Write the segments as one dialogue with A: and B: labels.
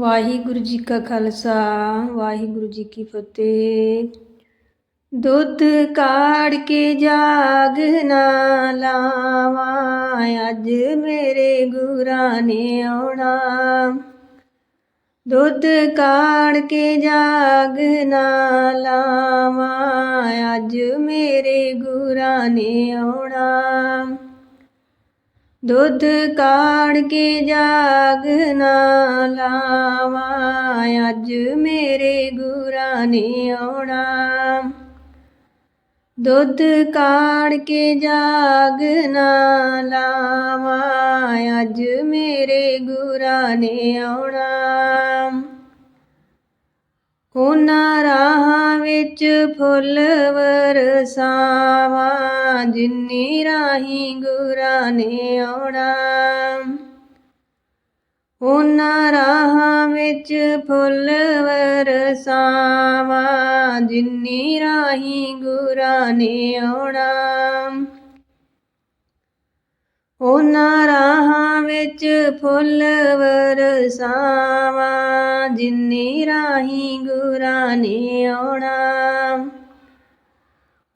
A: ਵਾਹਿਗੁਰੂ ਜੀ ਕਾ ਖਾਲਸਾ, ਵਾਹਿਗੁਰੂ ਜੀ ਕੀ ਫਤਿਹ। ਦੁੱਧ ਕਾੜ ਕੇ ਜਾਗ ਨਾ ਲਾਵਾਂ, ਅੱਜ ਮੇਰੇ ਗੁਰਾਂ ਨੇ ਆਉਣਾ। ਦੁੱਧ ਕਾੜ ਕੇ ਜਾਗ ਨਾ ਲਾਵਾਂ, ਅੱਜ ਮੇਰੇ ਗੁਰਾਂ ਨੇ ਆਉਣਾ। ਦੁੱਧ ਕਾੜ ਕੇ ਜਾਗ ਨਾ ਲਾਵਾਂ, ਅੱਜ ਮੇਰੇ ਗੁਰਾਂ ਨੇ ਆਉਣਾ। ਦੁੱਧ ਕਾੜ ਕੇ ਜਾਗ ਨਾ ਲਾਵਾਂ, ਅੱਜ ਮੇਰੇ ਗੁਰਾਂ ਨੇ ਆਉਣਾ। ਉਹਨਾਂ ਰਾਹਾਂ ਵਿੱਚ ਫੁੱਲ ਵਰਸਾਵਾਂ, ਜਿੰਨੀ ਰਾਹੀਂ ਗੁਰਾਂ ਨੇ ਆਉਣਾ। ਉਹਨਾਂ ਰਾਹਾਂ ਵਿੱਚ ਫੁੱਲ ਵਰਸਾਵਾਂ, ਜਿੰਨੀ ਰਾਹੀਂ ਗੁਰਾਂ ਨੇ ਆਉਣਾ। ਉਹਨਾਂ ਰਾਹਾਂ ਵਿੱਚ ਫੁੱਲ ਵਰਸਾਵਾਂ, ਜਿੰਨੀ ਰਾਹੀਂ ਗੁਰਾਂ ਨੇ ਆਉਣਾ।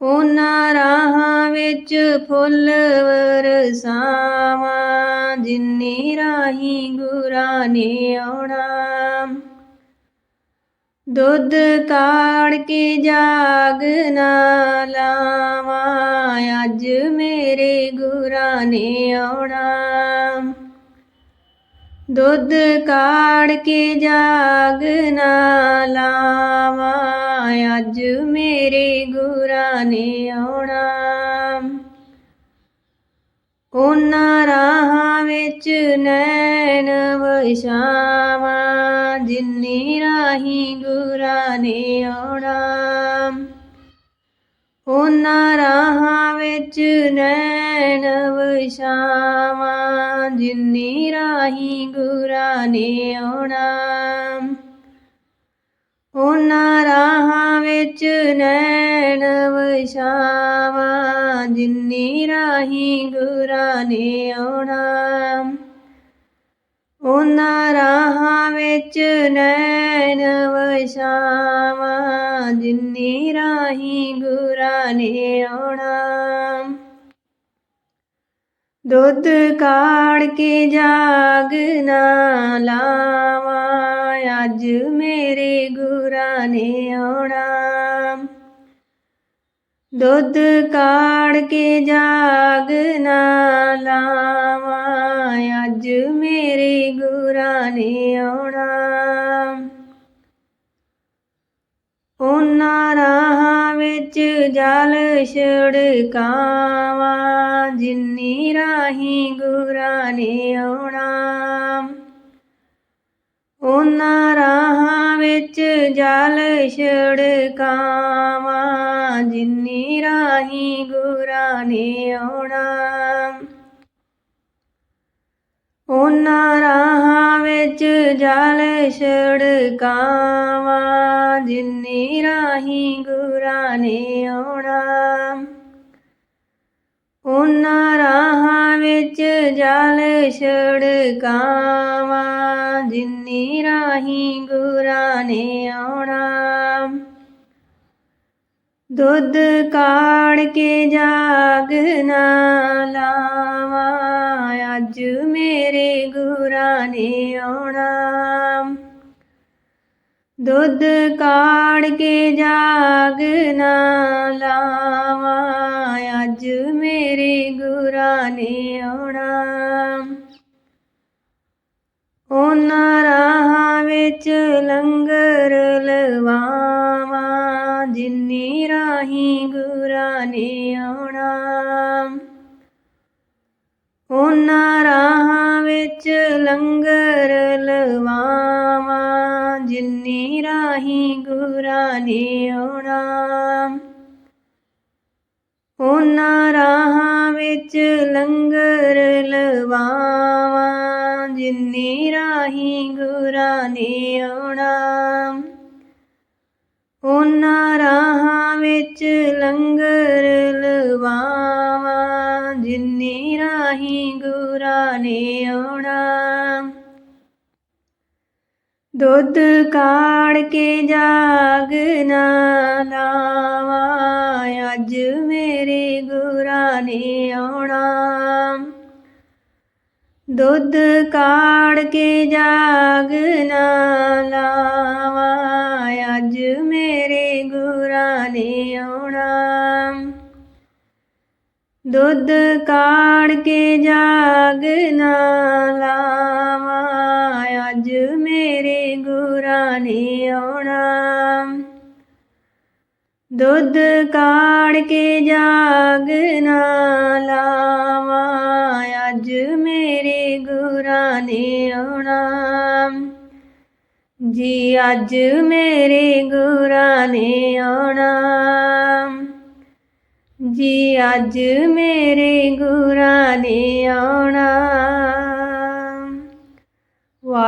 A: ਉਹਨਾਂ ਰਾਹਾਂ ਵਿੱਚ ਫੁੱਲ ਵਰਸਾਵਾਂ, ਜਿੰਨੀ ਰਾਹੀਂ ਗੁਰਾਂ ਨੇ ਆਉਣਾ। ਦੁੱਧ ਕਾੜ ਕੇ ਜਾਗ ਨਾ ਲਾਵਾਂ, ਅੱਜ ਮੇਰੇ ਗੁਰਾਂ ਨੇ ਆਉਣਾ। ਦੁੱਧ ਕਾੜ ਕੇ ਜਾਗ ਨਾ ਲਾਵਾਂ, ਅੱਜ ਮੇਰੇ ਗੁਰਾਂ ਨੇ ਆਉਣਾ। ਉਹਨਾਂ ਰਾਹਾਂ ਵਿੱਚ ਨੈਣ ਵਛਾਵਾਂ, ਜਿੰਨੀ ਰਾਹੀਂ ਗੁਰਾਂ ਨੇ ਆਉਣਾ। ਉਹਨਾਂ ਰਾਹਾਂ ਵਿੱਚ ਨੈਣ ਵਛਾਵਾਂ ਜਿੰਨੀ ਰਾਹੀਂ ਗੁਰਾਂ ਨੇ ਆਉਣਾ। ਉਹਨਾਂ ਰਾਹਾਂ ਵਿੱਚ ਨੈਣ ਵਛਾਵਾਂ ਜਿੰਨੀ ਰਾਹੀਂ ਗੁਰਾਂ ਨੇ ਆਉਣਾ। ਉਹਨਾਂ ਰਾਹਾਂ ਵਿੱਚ ਨੈਣ ਵਛਾਵਾਂ ਜਿੰਨੀ ਰਾਹੀਂ ਗੁਰਾਂ ਨੇ ਆਉਣਾ। ਦੁੱਧ ਕਾੜ ਕੇ ਜਾਗ ਨਾ ਲਾਵਾਂ। ਅੱਜ ਮੇਰੇ ਗੁਰਾਂ ਨੇ ਆਉਣਾ। ਦੁੱਧ ਕਾੜ ਕੇ ਜਾਗ ਨਾ ਲਾਵਾਂ। ਅੱਜ ਮੇਰੇ ਗੁਰਾਂ ਨੇ ਆਉਣਾ। ਉਹਨਾਂ ਰਾਹਾਂ ਵਿੱਚ ਜਲ ਛੜਕਾਵਾਂ। ਜਿੰਨੀ ਰਾਹੀਂ ਗੁਰਾਂ ਨੇ ਆਉਣਾ। ਉਹਨਾਂ ਰਾਹਾਂ ਵਿੱਚ ਜਲ ਛੜਕਾਵਾਂ। ਜਿੰਨੀ ਰਾਹੀਂ ਗੁਰਾਂ ਨੇ ਆਉਣਾ। ਉਹਨਾਂ ਰਾਹਾਂ ਵਿੱਚ ਜਲ ਛੜਕਾਵਾਂ। ਜਿੰਨੀ ਰਾਹੀਂ ਗੁਰਾਂ ਨੇ ਆਉਣਾ। ਉਹਨਾਂ ਰਾਹਾਂ ਵਿੱਚ ਜਲ ਛੜਕਾਵਾਂ, ਜਿੰਨੀ ਰਾਹੀਂ ਗੁਰਾਂ ਨੇ ਆਉਣਾ। ਦੁੱਧ ਕਾੜ ਕੇ ਜਾਗ ਨਾ ਲਾਵਾਂ, ਅੱਜ ਮੇਰੇ ਗੁਰਾਂ ਨੇ ਆਉਣਾ। ਦੁੱਧ ਕਾੜ ਕੇ ਜਾਗ ਨਾ ਲਾਵਾਂ, ਅੱਜ ਮੇਰੇ ਗੁਰਾਂ ਨੇ ਆਉਣਾ। ਉਹਨਾਂ ਰਾਹਾਂ ਵਿੱਚ ਲੰਗਰ ਲਵਾਵਾਂ, ਜਿੰਨੀ ਰਾਹੀਂ ਗੁਰਾਂ ਨੇ ਆਉਣਾ। ਉਹਨਾਂ ਰਾਹਾਂ ਵਿੱਚ ਲੰਗਰ ਲਵਾਵਾਂ ਜਿੰਨੀ ਰਾਹੀਂ ਗੁਰਾਂ ਨੇ ਆਉਣਾ ਉਹਨਾਂ ਰਾਹਾਂ ਵਿੱਚ ਲੰਗਰ ਲਵਾਵਾਂ। ਜਿੰਨੀ ਰਾਹੀਂ ਗੁਰਾਂ ਨੇ ਆਉਣਾ ਉਹਨਾਂ ਰਾਹਾਂ ਵਿੱਚ ਲੰਗਰ ਲਵਾਵਾਂ। ਜਿੰਨੀ ਰਾਹੀਂ ਗੁਰਾਂ ਨੇ ਆਉਣਾ ਦੁੱਧ ਕਾੜ ਕੇ ਜਾਗ ਨਾ ਲਾਵਾਂ, ਅੱਜ ਮੇਰੇ ਗੁਰਾਂ ਨੇ ਆਉਣਾ। ਦੁੱਧ ਕਾੜ ਕੇ ਜਾਗ ਨਾ ਲਾਵਾਂ, ਅੱਜ ਮੇਰੇ ਗੁਰਾਂ ਨੇ ਆਉਣਾ। ਦੁੱਧ ਕਾੜ ਕੇ ਜਾਗ ਨਾ ਲਾਵਾਂ ਅੱਜ ਮੇਰੇ ਗੁਰਾਂ ਨੇ ਆਉਣਾ। ਦੁੱਧ ਕਾੜ ਕੇ ਜਾਗ ਨਾ ਲਾਵਾਂ, ਅੱਜ ਮੇਰੇ ਗੁਰਾਂ ਨੇ ਆਉਣਾ। ਜੀ, ਅੱਜ ਮੇਰੇ ਗੁਰਾਂ ਨੇ ਆਉਣਾ। ਜੀ, ਅੱਜ ਮੇਰੇ ਗੁਰਾਂ ਨੇ ਆਉਣਾ।